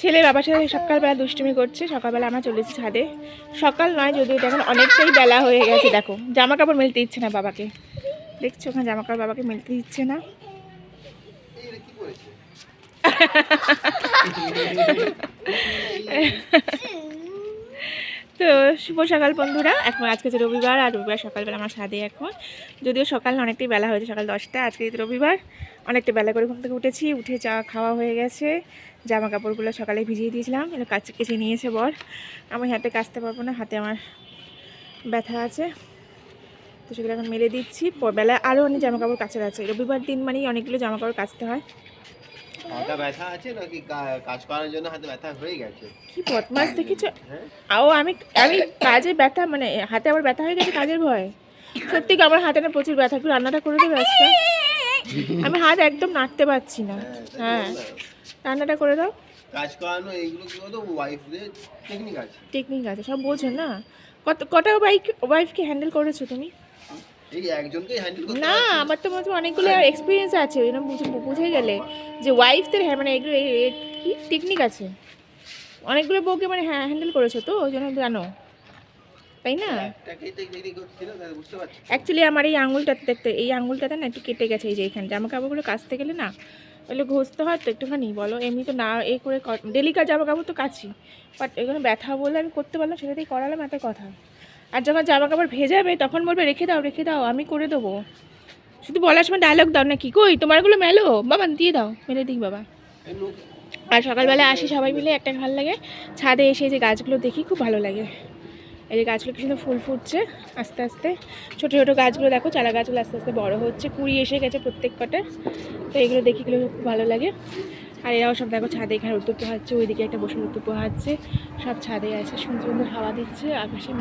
ছেলে বাবার সাথে সকালবেলা দুষ্টুমি করছে সকালবেলা আমরা চলেছি ছাদে। সকাল নয় যদিও এখন অনেকটাই বেলা হয়ে গেছে দেখো। জামা কাপড় মেলতে দিচ্ছে না বাবাকে। দেখছ ওখানে জামা কাপড় বাবাকে মেলতে দিচ্ছে না? তো শুভ সকাল বন্ধুরা। এখন আজকে যে রবিবার আর রবিবার সকালবেলা আমার ছাদে এখন। যদিও সকাল অনেকটাই বেলা হয়েছে, সকাল দশটা, আজকে যেহেতু রবিবার, অনেকটা বেলা করে ঘুম থেকে উঠেছি, উঠে চা খাওয়া হয়ে গেছে। জামা কাপড়গুলো সকালে ভিজিয়ে দিয়েছিলাম এটা কাছে কেচে নিয়েছে বর। আমি হাতে কাচতে পারব না, হাতে আমার ব্যথা আছে। তো সেগুলো এখন মেলে দিচ্ছি। বেলা আরও অনেক জামা কাপড় কাচার আছে। রবিবার দিন মানেই অনেকগুলো জামা কাপড় কাচতে হয়। হাতে ব্যথা আছে নাকি কাজ করার জন্য হাতে ব্যথা হয়ে গেছে? কি বদমাস দেখেছ? হ্যাঁ। আও আমি আমি কাজে ব্যথা মানে হাতে আমার ব্যথা হয়ে গেছে কাজের ভয়। সত্যি কি আমার হাতে না প্রচুর ব্যথা? একটু রান্নাটা করে দেবে আজকে? আমি হাত একদম নাড়তে পারছি না। হ্যাঁ রান্নাটা করে দাও। কাজ করানো এইগুলো কি বলতো? ওয়াইফদের টেকনিক আছে। টেকনিক আছে সব বোঝো না। কত কটা বাইক ওয়াইফকে হ্যান্ডেল করেছ তুমি? এই একজনকেই হ্যান্ডেল করতে না। আমার তো মনে অনেকগুলো এক্সপিরিয়েন্স আছে এরকম বুঝে বুঝে গেলে। যে ওয়াইফদের হ্যাঁ মানে এগুলো কি টেকনিক আছে? অনেকগুলো বউকে মানে হ্যাঁ হ্যান্ডেল করেছ তো ওই জন্য জানো। তাই না? অ্যাকচুয়ালি আমার এই আঙুলটাতে দেখতে এই আঙুলটাতে না একটু কেটে গেছে এই যে এখানে। জামা কাপড়গুলো কাচতে গেলে না ওগুলো ঘষতে হয় তো একটুখানি বলো। এমনি তো না এ করে ডেলিকার জামা কাপড় তো কাছি বাট এগুলো ব্যথা বলে আমি করতে পারলাম সেটাতেই করালাম এত কথা। আর যখন জামা কাপড় ভেজাবে, তখন বলবে, রেখে দাও রেখে দাও, আমি করে দেবো। শুধু বলার সময় ডায়লগ দাও না কি কই? তোমারগুলো মেলো? বাবা, দিয়ে দাও, মেলে দিক বাবা। আর সকালবেলা আসি সবাই মিলে, একটা ভালো লাগে। ছাদে এসে যে গাছগুলো দেখি, খুব ভালো লাগে। এই যে গাছগুলো কি সুন্দর ফুল ফুটছে, আস্তে আস্তে। ছোটো ছোটো গাছগুলো দেখো, চারা গাছগুলো আস্তে আস্তে বড় হচ্ছে। কুড়ি এসে গেছে প্রত্যেক কটা। তো এগুলো দেখি খুব ভালো লাগে। আর এরাও সব দেখো ছাদে এখানে রোদ্দুর পোহাচ্ছে ওইদিকে একটা বসে রোদ্দুর পোহাচ্ছে সব ছাদে আছে সুন্দর সুন্দর হাওয়া দিচ্ছে আকাশে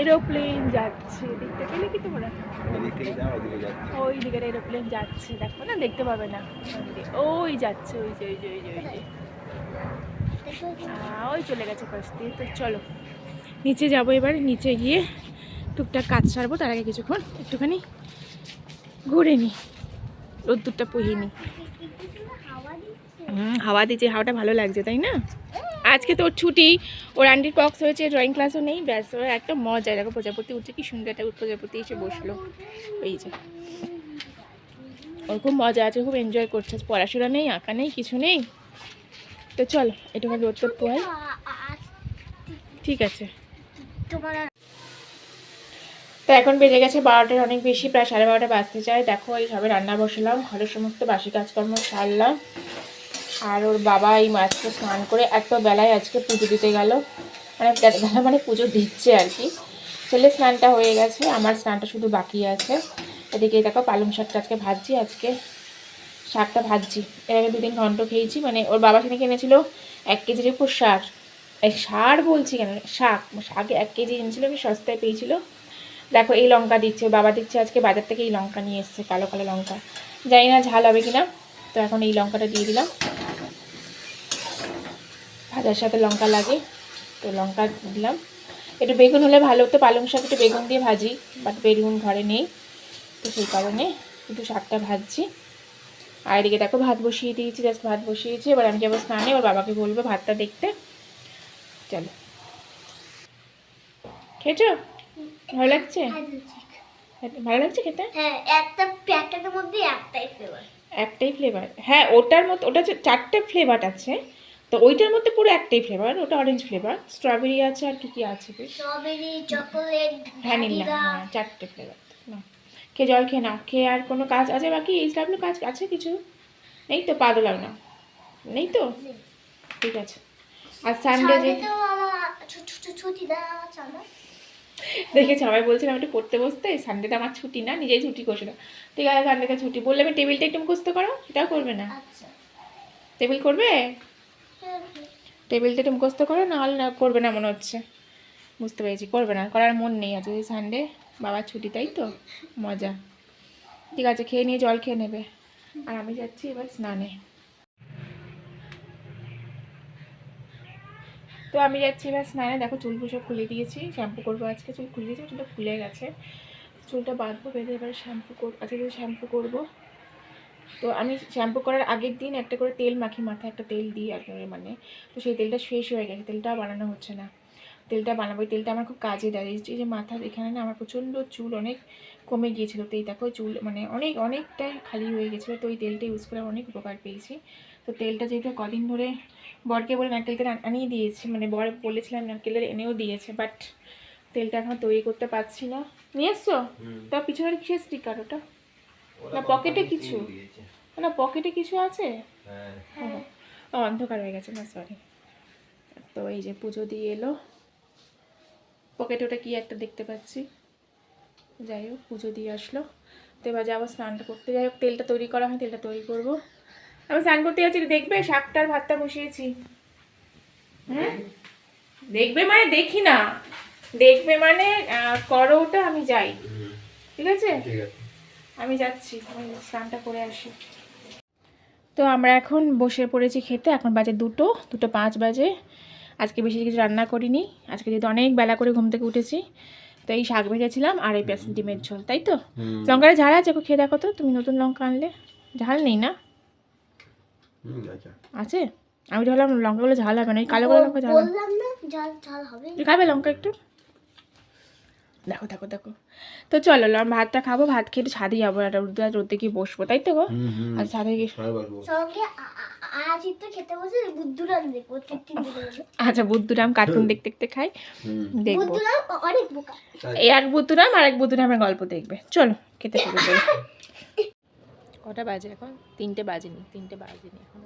এরোপ্লেন যাচ্ছে দেখতে পেলে কি তোমরা? ওই দিকে এরোপ্লেন যাচ্ছে দেখো না দেখতে পাবে না। ওই যাচ্ছে ওই যে ওই যে ওই যে ওই যে। ওই চলে গেছে পাশ দিয়ে তো চলো। নিচে যাব এবার নিচে গিয়ে টুকটাক কাজ সারবো তার আগে কিছুক্ষণ একটুখানি ঘুরে নিই রোদ্দুরটা পুহিয়ে নিই হাওয়া দিচ্ছে, হাওয়াটা ভালো লাগছে, তাই না? আজকে তোর ছুটি, ওর আন্টির পক্স হয়েছে ড্রয়িং ক্লাসও নেই, ব্যাস, ওর একটা মজা, দেখো প্রজাপতি উঠছে, কি সুন্দর একটা প্রজাপতি এসে বসল। এই যে। ওর খুব মজা আছে, খুব এনজয় করছে, পড়াশোনা নেই, আঁকা নেই, কিছু নেই। তো চলো রোদ তোর পোহাই ঠিক আছে। তো এখন বেজে গেছে বারোটার, অনেক বেশি, প্রায় সাড়ে বারোটা বাজতে চায়। দেখো, এই সবে রান্না বসালাম, ঘরের সমস্ত বাসি কাজকর্ম সারলাম। আর ওর বাবা এই মাছটা স্নান করে এত বেলায় আজকে পুজো দিতে গেল। মানে বেলা মানে পুজো দিচ্ছে আর কি। ছেলে স্নানটা হয়ে গেছে, আমার স্নানটা শুধু বাকি আছে। এদিকে দেখো পালং শাকটা আজকে ভাজছি, আজকে শাকটা ভাজছি। এর আগে দুদিন ঘন্ট খেয়েছি মানে ওর বাবা সেদিন কিনেছিল এক কেজির উপর সার এই সার বলছি কেন? শাক শাক এক কেজি এনেছিল, আমি সস্তায় পেয়েছিল। দেখো এই লঙ্কা দিচ্ছে বাবা দিচ্ছে আজকে, বাজার থেকে এই লঙ্কা নিয়ে এসছে, কালো কালো লঙ্কা। জানি না ঝাল হবে কিনা, তো এখন এই লঙ্কাটা দিয়ে দিলাম। ভাজার সাথে লঙ্কা লাগে। তো লঙ্কা দিলাম। একটু বেগুন হলে ভালো হতো। পালং শাক একটু বেগুন দিয়ে ভাজি বাট বেগুন ঘরে নেই। তো সেই কারণে একটু শাকটা ভাজছি। আর এদিকে দেখো ভাত বসিয়ে দিয়েছি জাস্ট ভাত বসিয়েছি। এবার আমি যাব স্নানে ওর বাবাকে বলব ভাতটা দেখতে। চলো। খেয়েছো? ভালো লাগছে? ভালো লাগছে খেতে? হ্যাঁ একটা প্যাকেটের মধ্যে একটাই ফ্লেভার একটাই ফ্লেভার হ্যাঁ ওটার মধ্যে ওটা হচ্ছে চারটে ফ্লেভার আছে। তো ওইটার মধ্যে পুরো একটাই ফ্লেভার ওটা অরেঞ্জ ফ্লেভার স্ট্রবেরি আছে আর কি কি আছে স্ট্রবেরি চকোলেট ভ্যানিলা হ্যাঁ চারটে ফ্লেভার খেয়ে জল খেয়ে নাও খেয়ে আর কোনো কাজ আছে? বাকি এই স্লাবলো কাজ আছে কিছু? নেই তো পা দোলাও না। নেই তো? ঠিক আছে। আর সানডে যে দেখেছি সবাই বলছিলাম একটু পড়তে বসতে সানডেটা আমার ছুটি না নিজেই ছুটি করছে না ঠিক আছে সানডেতে ছুটি। বললে আমি টেবিলটা একটু মুখস্ত করো সেটাও করবে না। আচ্ছা। টেবিল করবে? টেবিলটা একটু মুখস্থ করো, নাহলে না করবে না মনে হচ্ছে। বুঝতে পেরেছি, করবে না, করার মন নেই আজকে সানডে বাবার ছুটি, তাই তো? মজা। ঠিক আছে, খেয়ে নিয়ে জল খেয়ে নেবে। আর আমি যাচ্ছি এবার স্নানে। তো আমি যাচ্ছি এবার স্নানে, দেখো চুল পুষো খুলে দিয়েছি, শ্যাম্পু করব আজকে, চুল খুলে দিয়েছি, চুলটা খুলে গেছে। চুলটা বাঁধবো, বেঁধে এবার শ্যাম্পু করব আজকে শ্যাম্পু করব। তো আমি শ্যাম্পু করার আগের দিন একটা করে তেল মাখি মাথায় একটা তেল দিই আর কি মানে তো সেই তেলটা শেষ হয়ে গেছে তেলটা বানানো হচ্ছে না। তেলটা বানাবো এই তেলটা আমার খুব কাজে দেয়। এই যে- এই মাথার এখানে না আমার প্রচণ্ড চুল অনেক কমে গিয়েছিল তো এই দেখো চুল মানে অনেক অনেকটাই খালি হয়ে গেছিল তো ওই তেলটা ইউজ করে অনেক উপকার পেয়েছি। তো তেলটা যেহেতু কদিন ধরে বরকে বলে নারকেল তেল আনিয়ে দিয়েছি মানে বর বলেছিলাম নারকেলের এনেও দিয়েছে বাট তেলটা এখন তৈরি করতে পারছি না। নিয়ে এসছো? তা পিছনের কিসের স্টিকার ওটা? না পকেটে কিছু? না পকেটে কিছু আছে? হ্যাঁ। অন্ধকার হয়ে গেছে না সরি তো এই যে পুজো দিয়ে এলো। পকেটে ওটা কি একটা দেখতে পাচ্ছি। যাই হোক পুজো দিয়ে আসলো। তো এবার যাব স্নানটা করতে। যাই হোক তেলটা তৈরি করা হয় তেলটা তৈরি করব। আমি স্নান করতে যাচ্ছি দেখবে? শাকটার ভাতটা বসিয়েছি। হ্যাঁ দেখবে মানে দেখি না। দেখবে মানে করো ওটা আমি যাই। ঠিক আছে? ঠিক আছে। আমি যাচ্ছি আমি স্নানটা করে আসি। তো আমরা এখন বসে পড়েছি খেতে এখন বাজে দুটো দুটো পাঁচ বাজে। আজকে বেশি কিছু রান্না করিনি আজকে যেহেতু অনেক বেলা করে ঘুম থেকে উঠেছি তো এই শাক ভেজেছিলাম আর এই পেঁয়াজ ডিমের ঝোল তাই তো? লঙ্কাটা ঝাল আছে একটু খেয়ে দেখো তো তুমি নতুন লঙ্কা আনলে। ঝাল নেই না? আচ্ছা। আছে? আমি ভাবলাম লঙ্কাগুলো ঝাল হবে না এই কালো কালো লঙ্কা ঝাল খাবে লঙ্কা একটু? দেখো দেখো দেখো। তো চলো ল- ভাতটা খাব ভাত খেয়ে ছাদে যাব একটা রোদে রোদে গিয়ে বসবো তাই তো গো? হুম হুম। আর ছাদে গিয়ে আচ্ছা বুদ্ধুরাম কার্টুন দেখতে দেখতে খাই। দেখব। এই এক বুদ্ধুরাম আর এক বুদ্ধুরামের গল্প দেখবে। চলো খেতে শুরু করি। কটা বাজে এখন? তিনটে বাজেনি তিনটে বাজেনি এখন।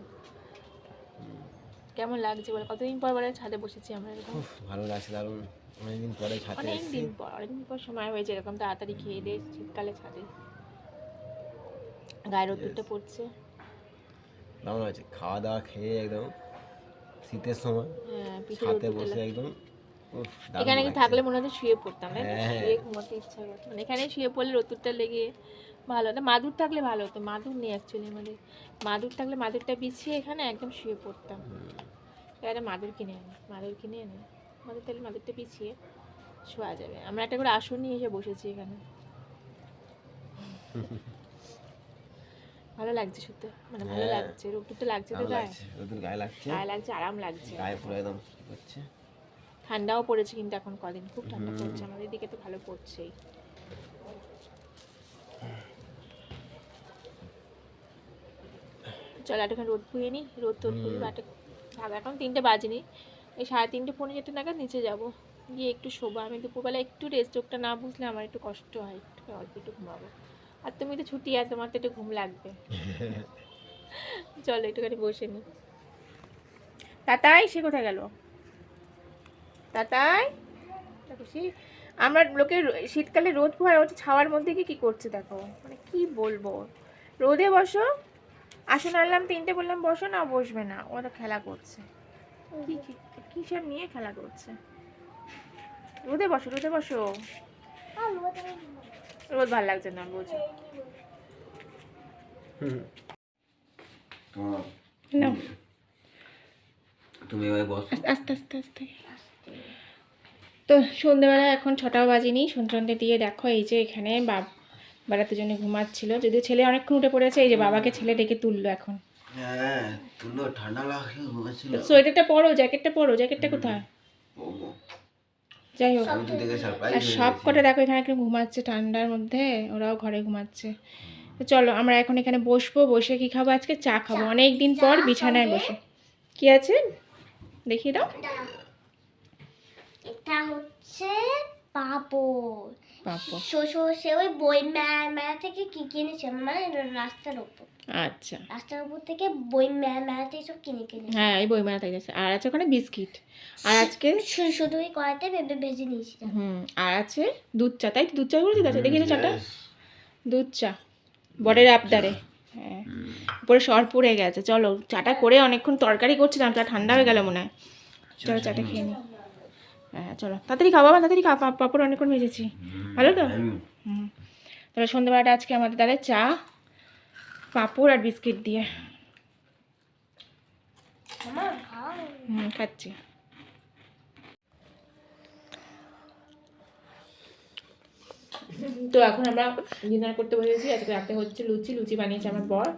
কেমন লাগছে বলে? কতদিন পর বলে ছাদে বসেছি আমরা ভালো লাগছে দারুণ। অনেকদিন পরে ছাতে অনেক এসেছি। দিন পর অনেকদিন পর সময় হয়েছে এরকম তাড়াতাড়ি খেয়ে দিয়ে শীতকালে ছাদে। গায়ের রোদ্দুরটা পড়ছে। দারুণ খাওয়া দাওয়া খেয়ে একদম শীতের সময় হ্যাঁ পিঠে বসে একদম এখানে কি থাকলে মনে শুয়ে পড়তাম না? হ্যাঁ। শুয়ে ঘুমাতে ইচ্ছা করতো মানে এখানে শুয়ে পড়লে রতুরটা লেগে ভালো না মাদুর থাকলে ভালো হতো। মাদুর নেই অ্যাকচুয়ালি আমাদের। মাদুর থাকলে মাদুরটা বিছিয়ে এখানে একদম শুয়ে পড়তাম। এবারে মাদুর কিনে আনি মাদুর কিনে এনে মাদুর তাহলে মাদুরটা বিছিয়ে শোয়া যাবে। আমরা একটা করে আসন নিয়ে এসে বসেছি এখানে। ভালো লাগছে শুতে। মানে ভালো হ্যাঁ। লাগছে। লাগছে তো গায়ে? রোদের গায়ে লাগছে? গায়ে লাগছে আরাম লাগছে। গায়ে পুরো একদম করছে ঠান্ডাও পড়েছে কিন্তু এখন কদিন। খুব ঠান্ডা পড়ছে। আমাদের দিকে তো ভালো পড়ছেই। চল একটুখানি রোদ পুয়ে নি। রোদ তোদ পুয়ে। বাটে এখন তিনটে বাজেনি। এই সাড়ে তিনটে পনেরো যেতে নাগাদ নিচে যাব। গিয়ে একটু শোবো। আমি দুপুরবেলা একটু রেস্ট চোখটা না বুঝলে আমার একটু কষ্ট হয়। একটু অল্প একটু ঘুমাবো। আর তুমি তো ছুটি আছে, তোমার তো একটু ঘুম লাগবে। চলো একটুখানি বসে নি। তাতাই, সে কোথায় গেল? তাতাই সে আমরা লোকে শীতকালে রোদ পোহায় হচ্ছে ছাওয়ার মধ্যে গিয়ে কী করছে দেখো? মানে কি বলব? রোদে বসো। আসন আনলাম, তিনটে বললাম, বসো না, বসবে না। ওরা খেলা করছে। কি কি- কিসব নিয়ে খেলা করছে? রোদে বসো রোদে বসো। রোদ ভালো লাগছে না বুঝো না। তুমি আস্তে আস্তে আস্তে আস্তে। তো সন্ধ্যেবেলা এখন ছটাও বাজিনি সন্ধ্যে দিয়ে দেখো এই যে এখানে বাপ বেড়াতে জন্য ঘুমাচ্ছিল। যদিও ছেলে অনেকক্ষণ উঠে পড়েছে এই যে বাবাকে ছেলে ডেকে তুললো এখন। হ্যাঁ তুলো ঠান্ডা লাগছে ঘুমাচ্ছিল। সোয়েটারটা পরো জ্যাকেটটা পরো জ্যাকেটটা কোথায়? যাই হোক। আর সব কটা দেখো এখানে একটু ঘুমাচ্ছে ঠান্ডার মধ্যে ওরাও ঘরে ঘুমাচ্ছে। তো চলো আমরা এখন এখানে বসবো বসে কি খাব আজকে? চা খাব। অনেক দিন পর বিছানায় বসে। কি আছে? দেখিয়ে দাও। এটা হচ্ছে পাপড়। পাপড়। শো- সে ওই বই মেলা থেকে কি কিনেছে? মানে রাস্তার উপর আচ্ছা। রাস্তার উপর থেকে বই মেলা মেলা থেকে সব কিনে কিনে হ্যাঁ এই বইমেলা থেকে গেছে। আর আছে ওখানে বিস্কিট। আর আজকে শুধু ওই কড়াইতে ভেবে ভেজে নিয়েছি হুম আর আছে দুধ চা। তাই তো দুধ চা করেছি আছে দেখি তো চাটা দুধ চা। বরের আবদারে। হ্যাঁ। উপরে সর পড়ে গেছে। চলো চাটা করে অনেকক্ষণ তরকারি করছিলাম চা ঠান্ডা হয়ে গেল মনে হয়। চলো চাটা খেয়ে নি। হ্যাঁ চলো। তাড়াতাড়ি খাওয়া তাড়াতাড়ি খাওয়া পাঁপড় অনেকক্ষণ ভেজেছি। ভালো তো? হুম। তাহলে সন্ধ্যেবেলাটা আজকে আমাদের তাহলে চা পাঁপড় আর বিস্কিট দিয়ে। হুম খাচ্ছি। তো এখন আমরা ডিনার করতে বসেছি। আজকে রাতে হচ্ছে লুচি লুচি বানিয়েছে আমার বর।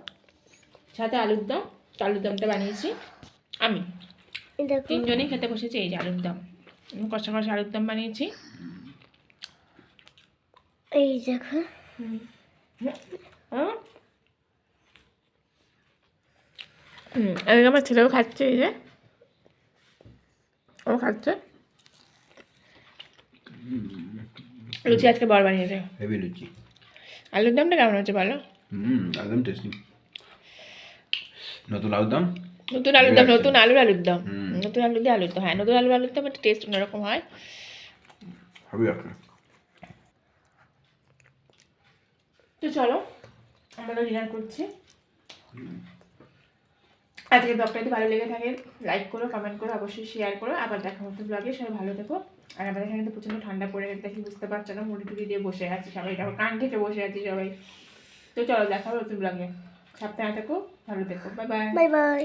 সাথে আলুর দম তো আলুর দমটা বানিয়েছি আমি। তিনজনেই খেতে বসেছি এই যে আলুর দম। কষা কষা আলুর দম বানিয়েছি। এই দেখো। হ্যাঁ? হুম এদিকে আমার ছেলেও খাচ্ছে এই যে ও খাচ্ছে লুচি আজকে বর বানিয়েছে হেভি লুচি আলুর দমটা কেমন হচ্ছে বলো হুম একদম টেস্টি নতুন আলুর দাম নতুন আলুর দম নতুন আলুর আলুর দম নতুন আলু দিয়ে আলুর দম হ্যাঁ নতুন আলুর আলুর দম একটা টেস্ট অন্যরকম হয় হবে একটা তো চলো আমরা ডিনার করছি আজকে ব্লগটা যদি ভালো লেগে থাকে লাইক করো কমেন্ট করো, অবশ্যই শেয়ার করো। আবার দেখা হতো ব্লগে, সবাই ভালো থেকো। আর আমাদের এখানে তো প্রচণ্ড ঠান্ডা পড়ে গেছে, দেখি বুঝতে পারছ না, মুড়ি টুড়ি দিয়ে বসে আছি সবাই। দেখো, কান থেকে বসে আছি সবাই। তো চলো, দেখা হবে নতুন ব্লগে। সাবধানে থেকো, ভালো থেকো। Bye bye bye bye